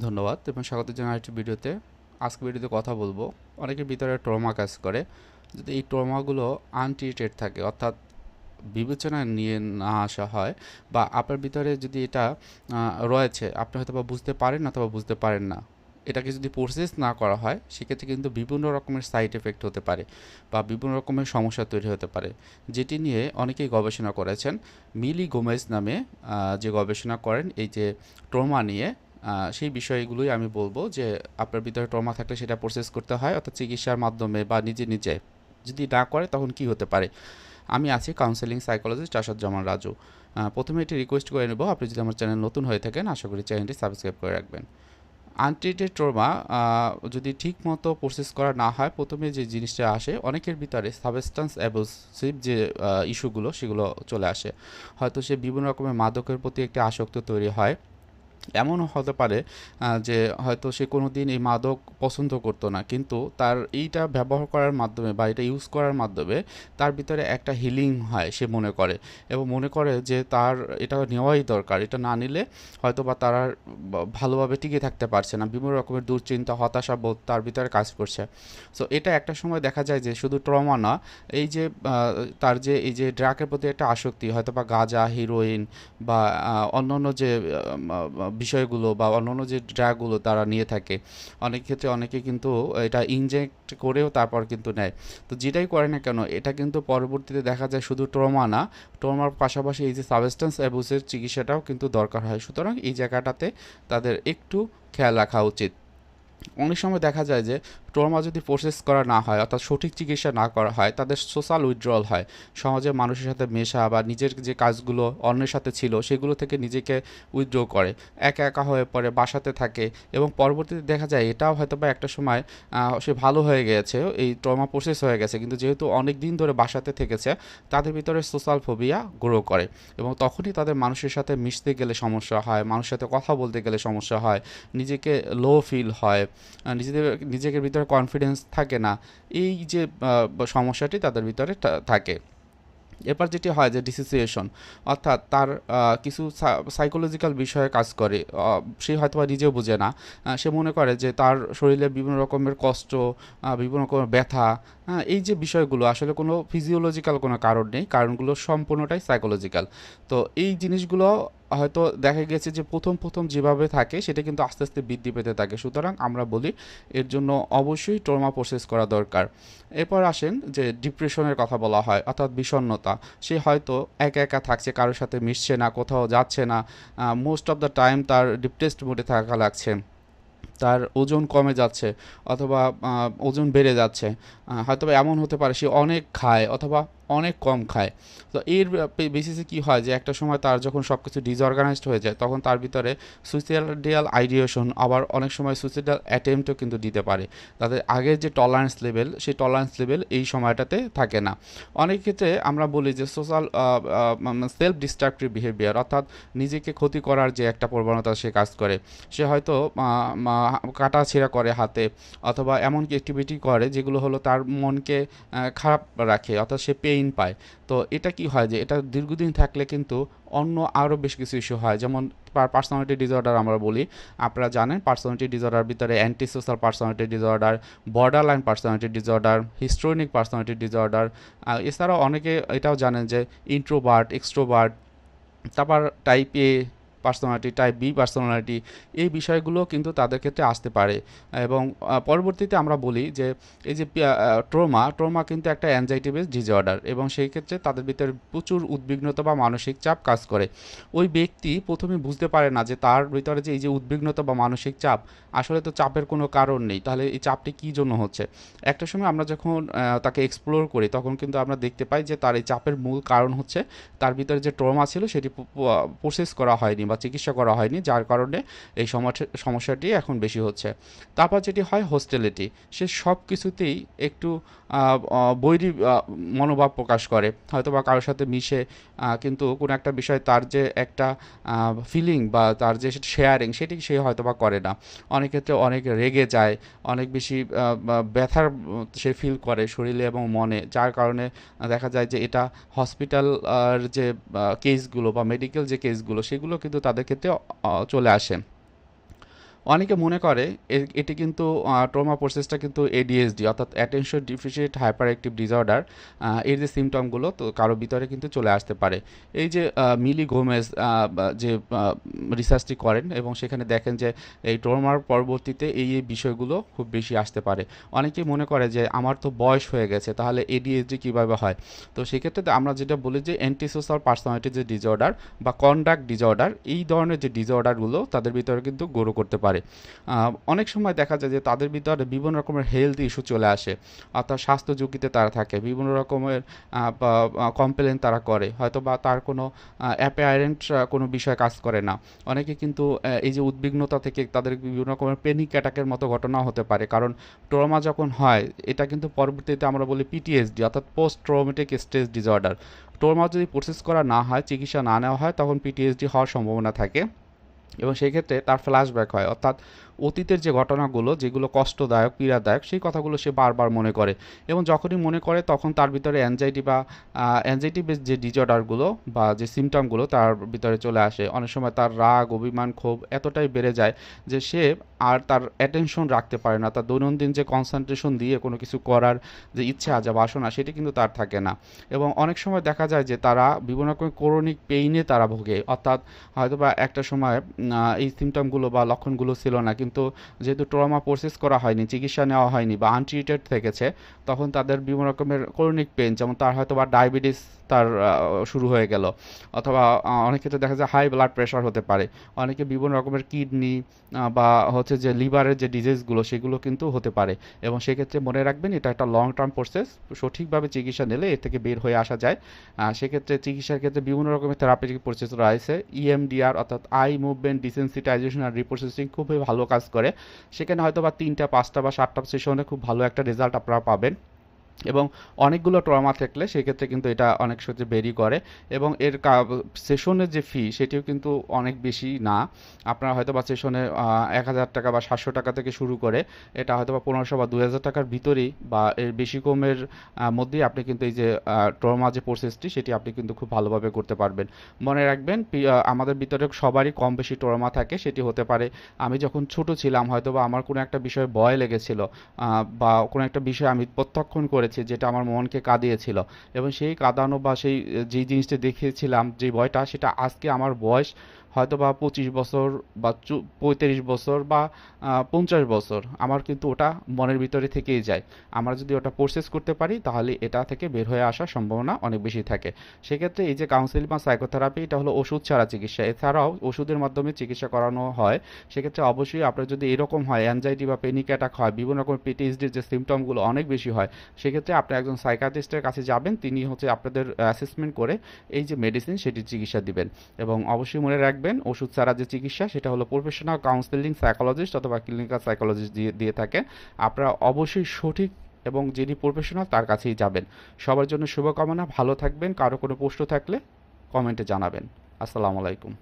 ধন্যবাদ এবং স্বাগত জানাই একটি ভিডিওতে। আজকে ভিডিওতে কথা বলব। অনেকের ভিতরে ট্রমা কাজ করে। যদি এই ট্রমাগুলো আনট্রিটেড থাকে, অর্থাৎ বিবেচনা নিয়ে না আসা হয় বা আপনার ভিতরে যদি এটা রয়েছে, আপনি হয়তো বা বুঝতে পারেন অথবা বুঝতে পারেন না। এটাকে যদি প্রসেস না করা হয়, সেক্ষেত্রে কিন্তু বিভিন্ন রকমের সাইড এফেক্ট হতে পারে বা বিভিন্ন রকমের সমস্যা তৈরি হতে পারে। যেটি নিয়ে অনেকেই গবেষণা করেছেন। মিলি গোমেজ নামে যে গবেষণা করেন, এই যে ট্রমা নিয়ে সেই বিষয়গুলোই আমি বলব যে আপনার ভিতরে ট্রমা থাকলে সেটা প্রসেস করতে হয়, অর্থাৎ চিকিৎসার মাধ্যমে বা নিজে নিজে। যদি না করে তখন কি হতে পারে? আমি আছি কাউন্সেলিং সাইকোলজিস্ট আসাদ জামান রাজু প্রথমে এটি রিকোয়েস্ট করে নেব, আপনি যদি আমার চ্যানেল নতুন হয়ে থাকেন, আশা করি চ্যানেলটি সাবস্ক্রাইব করে রাখবেন। আনট্রিটেড ট্রমা যদি ঠিক মতো প্রসেস করা না হয়, প্রথমে যে জিনিসটা আসে, অনেকের ভিতরে সাবস্টান্স অ্যাবুসিভ যে ইস্যুগুলো সেগুলো চলে আসে। হয়তো সে বিভিন্ন রকমের মাদকের প্রতি একটি আসক্ত তৈরি হয়। এমনও হতে পারে যে হয়তো সে কোনো দিন এই মাদক পছন্দ করতো না। কিন্তু তার এইটা ব্যবহার করার মাধ্যমে বা এটা ইউজ করার মাধ্যমে তার ভিতরে একটা হিলিং হয় সে মনে করে। এবং মনে করে যে তার এটা নেওয়াই দরকার। এটা না নিলে হয়তো বা তার ভালোভাবে টিকে থাকতে পারছে না। বিভিন্ন রকমের দুশ্চিন্তা, হতাশা বোধ তার ভিতরে কাজ করছে। সো এটা একটা সময় দেখা যায় যে শুধু ট্রমা না, এই যে তার যে এই যে ড্রাগের প্রতি একটা আসক্তি হয়তো বা গাঁজা হিরোইন বা অন্যান্য যে বিষয়গুলো বা অন্যান্য যে ড্রাগগুলো তারা নিয়ে থাকে, অনেক ক্ষেত্রে অনেকে কিন্তু এটা ইনজেক্ট করেও তারপর কিন্তু নেয়। তো যেটাই করে না কেন, এটা কিন্তু পরবর্তীতে দেখা যায় শুধু ট্রমা না ট্রমার পাশাপাশি এই যে সাবস্টেন্স অ্যাবুসের চিকিৎসাটাও কিন্তু দরকার হয়। সুতরাং এই জায়গাটাতে তাদের একটু খেয়াল রাখা উচিত। অনেক সময় দেখা যায় যে ট্রমা যদি প্রসেস করা না হয়, অর্থাৎ সঠিক চিকিৎসা না করা হয়, তাদের সোশ্যাল উইথড্রল হয়। সমাজের মানুষের সাথে মেশা বা নিজের যে কাজগুলো অন্যের সাথে ছিল, সেগুলো থেকে নিজেকে উইথড্র করে। একা একা হয়ে পড়ে, বাসাতে থাকে এবং পরবর্তীতে দেখা যায় এটাও হয়তো বা একটা সময় সে ভালো হয়ে গেছে, এই ট্রমা প্রসেস হয়ে গেছে। কিন্তু যেহেতু অনেক দিন ধরে বাসাতে থেকেছে, তাদের ভিতরে সোশ্যাল ফোবিয়া গ্রো করে এবং তখনই তাদের মানুষের সাথে মিশতে গেলে সমস্যা হয়, মানুষের সাথে কথা বলতে গেলে সমস্যা হয়, নিজেকে লো ফিল হয় নিজেদের, নিজেকে ভিতরে কনফিডেন্স থাকে না। এই যে সমস্যাটি তাদের ভিতরে থাকে। এরপর যেটি হয় যে ডিসোসিয়েশন অর্থাৎ তার কিছু সাইকোলজিক্যাল বিষয়ে কাজ করে। সে হয়তো বা নিজেও বোঝে না। সে মনে করে যে, তার শরীরে বিভিন্ন রকমের কষ্ট বিভিন্ন রকমের ব্যথা হ্যাঁ এই যে বিষয়গুলো, আসলে কোনো ফিজিওলজিক্যাল কোনো কারণ নেই। কারণগুলো সম্পূর্ণটাই সাইকোলজিক্যাল তো এই জিনিসগুলো হয়তো দেখা গেছে যে প্রথম প্রথম যেভাবে থাকে, সেটা কিন্তু আস্তে আস্তে বৃদ্ধি পেতে থাকে। সুতরাং আমরা বলি এর জন্য অবশ্যই ট্রমা প্রসেস করা দরকার। এরপর আসেন যে ডিপ্রেশনের কথা বলা হয়, অর্থাৎ বিষণ্ণতা। সে হয়তো একা একা থাকছে, কারোর সাথে মিশছে না, কোথাও যাচ্ছে না। মোস্ট অফ দ্য টাইম তার ডিপ্রেসড মোডে থাকা লাগছে। তার ওজন কমে যাচ্ছে, অথবা ওজন বেড়ে যাচ্ছে। হয়তো এমন হতে পারে সে অনেক খায়, অথবা অনেক কম খায়। তো এর বেসিসে কি হয় যে, একটা সময় তার যখন সব কিছু ডিসঅর্গানাইজড হয়ে যায়, তখন তার ভিতরে সুইসাইডাল আইডিয়েশন আবার অনেক সময় সুইসাইডাল অ্যাটেম্পটও কিন্তু দিতে পারে। তাদের আগের যে টলারেন্স লেভেল সেই টলারেন্স লেভেল এই সময়টাতে থাকে না। অনেক ক্ষেত্রে আমরা বলি যে সোশ্যাল সেলফ ডিস্ট্রাকটিভ বিহেভিয়ার অর্থাৎ নিজেকে ক্ষতি করার যে একটা প্রবণতা সে কাজ করে। সে হয়তো কাটা ছেঁড়া করে হাতে, অথবা এমন অ্যাক্টিভিটি করে যেগুলো হলো তার মনকে খারাপ রাখে, অর্থাৎ সে পেইন পায়। তো এটা কি হয় যে এটা দীর্ঘদিন থাকলে কিন্তু অন্য আরও বেশ কিছু ইস্যু হয়। যেমন পার্সোনালিটি ডিসঅর্ডার আমরা বলি। আপনারা জানেন পার্সোনালিটি ডিসঅর্ডার ভিতরে anti social personality disorder borderline personality disorder histrionic personality disorder এছাড়াও অনেকে এটাও জানেন যে ইন্ট্রোবার্ট এক্সট্রোবার্ট তারপর type A personality type B personality এই বিষয়গুলো কিন্তু তাদের ক্ষেত্রে আসতে পারে। এবং পরবর্তীতে আমরা বলি যে, এই যে ট্রোমা ট্রোমা কিন্তু একটা অ্যাংজাইটি বেস ডিসঅর্ডার এবং সেই ক্ষেত্রে তাদের ভিতরে প্রচুর উদ্বিগ্নতা বা মানসিক চাপ কাজ করে। ওই ব্যক্তি প্রথমে বুঝতে পারে না যে, তার ভিতরে যে, এই যে, উদ্বিগ্নতা বা মানসিক চাপ, আসলে তো চাপের কোনো কারণ নেই, তাহলে এই চাপটি কী জন্য হচ্ছে? একটা সময় আমরা যখন তাকে এক্সপ্লোর করি, তখন কিন্তু আমরা দেখতে পাই যে, তার এই চাপের মূল কারণ হচ্ছে, তার ভিতরে যে ট্রমা ছিল, সেটি প্রসেস করা হয়নি বা চিকিৎসা করা হয়নি, যার কারণে এই সমস্যা- সমস্যাটি এখন বেশি হচ্ছে। তারপর যেটি হয় হোস্টেলিটি সে সব কিছুতেই একটু বৈরী মনোভাব প্রকাশ করে। হয়তো বা কারোর সাথে মিশে কিন্তু কোনো একটা বিষয় তার যে একটা ফিলিং বা তার যে শেয়ারিং সেটি সে হয়তো বা করে না। অনেক ক্ষেত্রে অনেক রেগে যায়, অনেক বেশি ব্যথার, সে ফিল করে শরীরে এবং মনে, যার কারণে দেখা যায় যে এটা হসপিটাল আর যে কেসগুলো বা মেডিকেল যে কেসগুলো সেগুলো কিন্তু তাদের ক্ষেত্রে চলে আসে। অনেকে মনে করে এটি কিন্তু ট্রমা প্রসেসটা কিন্তু এডিএসডি অর্থাৎ attention deficit hyper active disorder এর যে সিমটমগুলো তো কারও ভিতরে কিন্তু চলে আসতে পারে। এই যে মিলি গোমেজ যে রিসার্চটি করেন এবং সেখানে দেখেন যে, এই ট্রমার পরবর্তীতে এই এই বিষয়গুলো খুব বেশি আসতে পারে। অনেকেই মনে করে যে, আমার তো বয়স হয়ে গেছে, তাহলে এডিএসডি কীভাবে হয়? তো সেক্ষেত্রে আমরা যেটা বলি যে অ্যান্টিসোশাল পার্সোনালিটি যে ডিসঅর্ডার বা কন্ডাক্ট ডিসঅর্ডার এই ধরনের যে ডিসঅর্ডারগুলো তাদের ভিতরে কিন্তু গ্রো করতে পারে। আহ, অনেক সময় দেখা যায় যে তাদের ভিতরে বিভিন্ন রকমের হেলথ ইস্যু চলে আসে। অর্থাৎ স্বাস্থ্য ঝুঁকিতে তারা থাকে বিভিন্ন রকমের কমপ্লেন তারা করে। হয়তো বা তার কোনো অ্যাপেয়ারেন্ট কোনো বিষয় কাজ করে না। অনেকে কিন্তু এই যে উদ্বিগ্নতা থেকে তাদের বিভিন্ন রকমের পেনিক অ্যাটাকের মতো ঘটনা হতে পারে। কারণ ট্রমা যখন হয় এটা কিন্তু পরবর্তীতে আমরা বলি পিটিএসডি অর্থাৎ post traumatic stress disorder trauma যদি প্রসেস করা না হয় চিকিৎসা না নেওয়া হয় তখন পিটিএসডি হওয়ার সম্ভাবনা থাকে। এবং সেই ক্ষেত্রে তার ফ্ল্যাশব্যাক হয়। অর্থাৎ অতীতের যে ঘটনাগুলো, যেগুলো কষ্টদায়ক, পীড়াদায়ক, সেই কথাগুলো সে বারবার মনে করে। এবং যখনই মনে করে, তখন তার ভিতরে অ্যাংজাইটি বা অ্যাংজাইটি বেস যে ডিজর্ডারগুলো বা যে সিমটমগুলো তার ভিতরে চলে আসে। অনেক সময় তার রাগ, অভিমান, ক্ষোভ এতটাই বেড়ে যায় যে সে আর তার অ্যাটেনশন রাখতে পারে না। তার দৈনন্দিন যে কনসেন্ট্রেশন দিয়ে কোনো কিছু করার যে ইচ্ছা যা বাসনা, সেটি কিন্তু তার থাকে না। এবং অনেক সময় দেখা যায় যে তারা বিভিন্ন রকমের ক্রনিক পেইনে তারা ভোগে। অর্থাৎ হয়তো বা একটা সময় এই সিমটমগুলো বা লক্ষণগুলো ছিল না কিন্তু যেহেতু ট্রমা প্রসেস করা হয়নি, চিকিৎসা নেওয়া হয়নি বা আনট্রিটেড থেকেছে, তখন তাদের বিভিন্ন রকমের ক্রনিক পেন যেমন তার হয়তো বা ডায়াবেটিস তার শুরু হয়ে গেল, অথবা অনেক ক্ষেত্রে দেখা যায় হাই ব্লাড প্রেশার হতে পারে। অনেকে বিভিন্ন রকমের কিডনি বা হচ্ছে যে লিভারের যে ডিজিজগুলো সেগুলো কিন্তু হতে পারে। এবং সেক্ষেত্রে মনে রাখবেন এটা একটা লং টার্ম প্রসেস সঠিকভাবে চিকিৎসা নিলে এর থেকে বের হয়ে আসা যায়। সেক্ষেত্রে চিকিৎসার ক্ষেত্রে বিভিন্ন রকমের থেরাপিটিক প্রসেস রয়েছে। ইএমডিআর অর্থাৎ আই মুভমেন্ট ডিসেন্সিটাইজেশন আর রিপ্রসেসিং খুবই ভালো কাজ করে, সেখানে হয়তো বা তিনটা, পাঁচটা বা সাতটা সেশনে খুব ভালো একটা রেজাল্ট আপনারা পাবেন। এবং অনেকগুলো ট্রমা থাকলে সেক্ষেত্রে কিন্তু এটা অনেক সহজে বেরি করে এবং এর সেশনের যে ফি সেটিও কিন্তু অনেক বেশি না। আপনারা হয়তো বা সেশনে এক হাজার টাকা বা সাতশো টাকা থেকে শুরু করে এটা হয়তো বা পনেরোশো বা দুই হাজার টাকার ভিতরেই বা এর বেশি কমের মধ্যেই আপনি কিন্তু এই যে ট্রমা যে প্রসেসটি সেটি আপনি কিন্তু খুব ভালোভাবে করতে পারবেন। মনে রাখবেন আমাদের ভিতরে সবারই কম বেশি ট্রমা থাকে সেটি হতে পারে, আমি যখন ছোট ছিলাম হয়তো বা আমার কোনো একটা বিষয়ে ভয় লেগেছিল বা কোনো একটা বিষয় আমি প্রত্যক্ষণ করেছি যেটা আমার মনকে কাঁদিয়েছিল। এবং সেই কাঁদানো বা সেই, যেই জিনিসটা দেখিয়েছিলাম যে ভয়টা, সেটা আজকে আমার বয়স হয়তো বা পঁচিশ বছর বা পঁয়ত্রিশ বছর বা পঞ্চাশ বছর। আমার কিন্তু ওটা মনের ভিতরে থেকেই যায়। আমরা যদি ওটা প্রসেস করতে পারি, তাহলে এটা থেকে বের হয়ে আসার সম্ভাবনা অনেক বেশি থাকে। সেক্ষেত্রে এই যে কাউন্সিলিং বা সাইকোথেরাপি এটা হলো ওষুধ ছাড়া চিকিৎসা। এছাড়াও ওষুধের মাধ্যমে চিকিৎসা করানো হয়। সেক্ষেত্রে অবশ্যই আপনার যদি এরকম হয় অ্যাংজাইটি বা পেনিক অ্যাটাক হয়, বিভিন্ন রকম পিটিএসডির যে সিমটমগুলো অনেক বেশি হয়, সেক্ষেত্রে আপনি একজন সাইকাটিস্টের কাছে যাবেন, তিনি হচ্ছে আপনাদের অ্যাসেসমেন্ট করে এই যে মেডিসিন সেটির চিকিৎসা দিবেন। এবং অবশ্যই মনে রাখবেন ওষুধ ছাড়া যে চিকিৎসা, সেটা হলো প্রফেশনাল কাউন্সেলিং সাইকোলজিস্ট অথবা ক্লিনিক্যাল সাইকোলজিস্ট দিয়ে দিয়ে থাকে আপনারা অবশ্যই সঠিক এবং যিনি প্রফেশনাল তার কাছেই যাবেন। সবার জন্য শুভকামনা, ভালো থাকবেন। কারও কোনো প্রশ্ন থাকলে কমেন্টে জানাবেন। আসসালামু আলাইকুম।